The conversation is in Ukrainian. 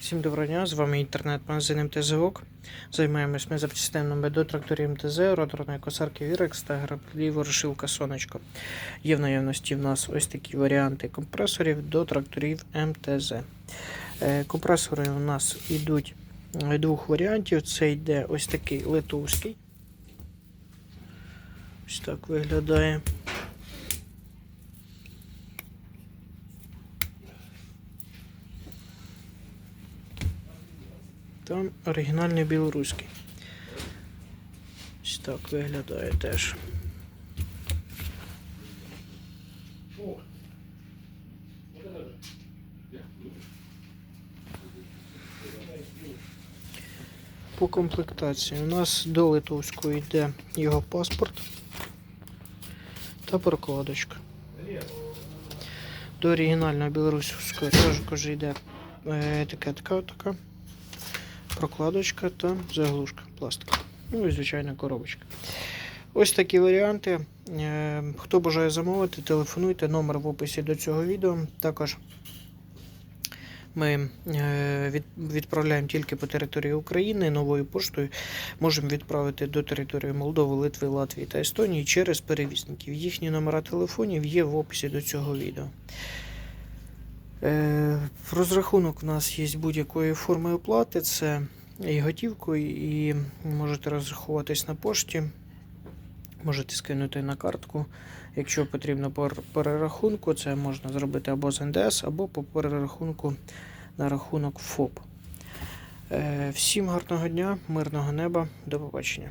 Всім доброго дня, з вами інтернет-магазин МТЗОК. Займаємось ми запчастинами до тракторів МТЗ, роторної косарки Вірекс та граблі ворошилка Сонечко. Є в наявності в нас ось такі варіанти компресорів до тракторів МТЗ. Е, Компресори у нас йдуть е, двох варіантів. Це йде ось такий литовський. Ось так виглядає. Там оригінальний білоруський. Ось так виглядає теж. По комплектації у нас до литовського йде його паспорт та прокладочка. До оригінального білоруського також йде е, етикетка така прокладочка та заглушка пластика. Ну і звичайна коробочка. Ось такі варіанти. Е, Хто бажає замовити, телефонуйте, номер в описі до цього відео. Також ми е, відправляємо тільки по території України новою поштою. Можемо відправити до території Молдови, Литви, Латвії та Естонії через перевізників. Їхні номера телефонів є в описі до цього відео. Е, Розрахунок у нас є будь-якої форми оплати. Це і готівкою, і можете розрахуватись на пошті. Можете скинути на картку. Якщо потрібно по перерахунку, це можна зробити або з НДС, або по перерахунку на рахунок ФОП. Е, Всім гарного дня, мирного неба, до побачення.